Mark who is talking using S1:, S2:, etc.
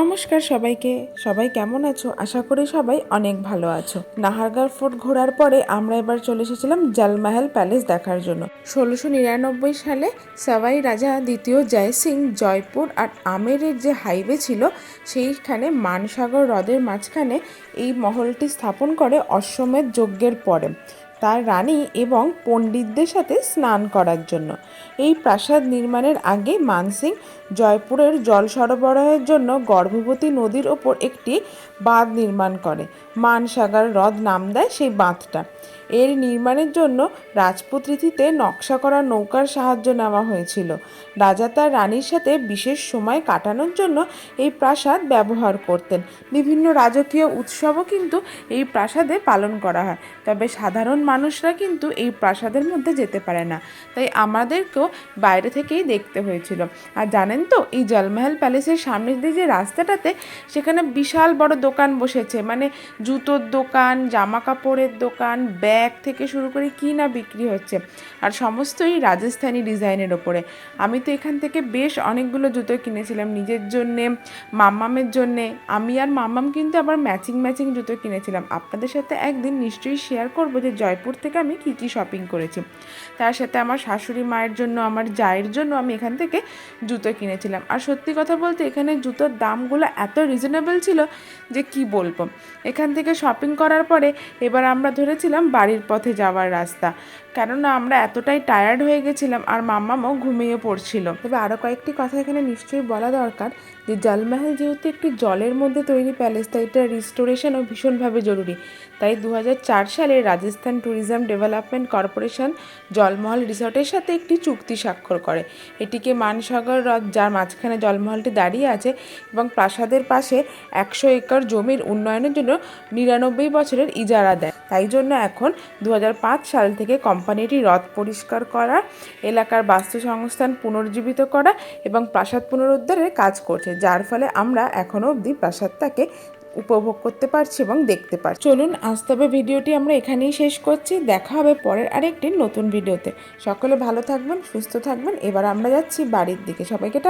S1: নমস্কার সবাইকে। সবাই কেমন আছো? আশা করি সবাই অনেক ভালো আছো। নাহারগড় ফোর্ট ঘোরার পরে আমরা এবার চলে এসেছিলাম জলমহল প্যালেস দেখার জন্য। ষোলোশো নিরানব্বই সালে সাবাই রাজা দ্বিতীয় জয় সিং জয়পুর আর আমেরের যে হাইওয়ে ছিল, সেইখানে মানসাগর হ্রদের মাঝখানে এই মহলটি স্থাপন করে অশ্বমেধ যজ্ঞের পরে। তার রানী এবং পণ্ডিতদের সাথে স্নান করার জন্য। এই প্রাসাদ নির্মাণের আগে মানসিং জয়পুরের জল সরবরাহের জন্য গর্ভবতী নদীর ওপর একটি বাঁধ নির্মাণ করে। মানসাগর হ্রদ নাম দেয় সেই বাঁধটা। এর নির্মাণের জন্য রাজপুত রীতিতে নকশা করা নৌকার সাহায্য নেওয়া হয়েছিল। রাজা তার রানীর সাথে বিশেষ সময় কাটানোর জন্য এই প্রাসাদ ব্যবহার করতেন। বিভিন্ন রাজকীয় উৎসবও কিন্তু এই প্রাসাদে পালন করা হয়। তবে সাধারণ মানুষরা কিন্তু এই প্রাসাদের মধ্যে যেতে পারে না। তাই আমাদেরকেও বাইরে থেকেই দেখতে হয়েছিল। আর জানেন তো, এই জলমহল প্যালেসের সামনের দিয়ে যে রাস্তাটাতে সেখানে বিশাল বড় দোকান বসেছে। মানে জুতোর দোকান জামা কাপড়ের দোকান, ব্যাগ থেকে শুরু করে কী না বিক্রি হচ্ছে। আর সমস্তই রাজস্থানি ডিজাইনের ওপরে। আমি তো এখান থেকে বেশ অনেকগুলো জুতো কিনেছিলাম নিজের জন্যে মাম্মামের জন্যে। আমি আর মাম্মাম কিন্তু আবার ম্যাচিং ম্যাচিং জুতো কিনেছিলাম। আপনাদের সাথে একদিন নিশ্চয়ই শেয়ার করব যে জয়পুর থেকে আমি কী কী শপিং করেছি। তার সাথে আমার শাশুড়ি মায়ের জন্য, আমার জায়ের জন্য আমি এখান থেকে জুতো কিনেছিলাম। আর সত্যি কথা বলতে এখানে জুতোর দামগুলো এত রিজনেবল ছিল যে কি বলব? এখান থেকে শপিং করার পরে এবার আমরা ধরেছিলাম বাড়ির পথে যাওয়ার রাস্তা। কেননা আমরা এতটাই টায়ার্ড হয়ে গেছিলাম আর মাম্মামও ঘুমিয়ে পড়ছিল। তবে আরও কয়েকটি কথা এখানে নিশ্চয়ই বলা দরকার যে জলমহল যেহেতু একটি জলের মধ্যে তৈরি প্যালেস তাই এটা রিস্টোরেশনও ভীষণভাবে জরুরি। তাই দু হাজার চার সালে Rajasthan tourism development corporation Jalmahal রিসর্টের সাথে একটি চুক্তি স্বাক্ষর করে। এটিকে মানসাগর হ্রদ, যার মাঝখানে জলমহলটি দাঁড়িয়ে আছে এবং প্রাসাদের পাশে একশো একর জমির উন্নয়নের জন্য নিরানব্বই বছরের ইজারা দেয়। তাই জন্য এখন দু হাজার পাঁচ সাল থেকে কোম্পানিটি হ্রদ পরিষ্কার করা, এলাকার বাস্তু সংস্থান পুনর্জীবিত করা এবং প্রাসাদ পুনরুদ্ধারের কাজ করছে, যার ফলে আমরা এখনও অবধি প্রাসাদটাকে উপভোগ করতে পারছি এবং দেখতে পারছি। চলুন, আজ তবে ভিডিওটি আমরা এখানেই শেষ করছি। দেখা হবে পরের আরেকটি নতুন ভিডিওতে। সকলে ভালো থাকবেন, সুস্থ থাকবেন। এবার আমরা যাচ্ছি বাড়ির দিকে। সবাইকে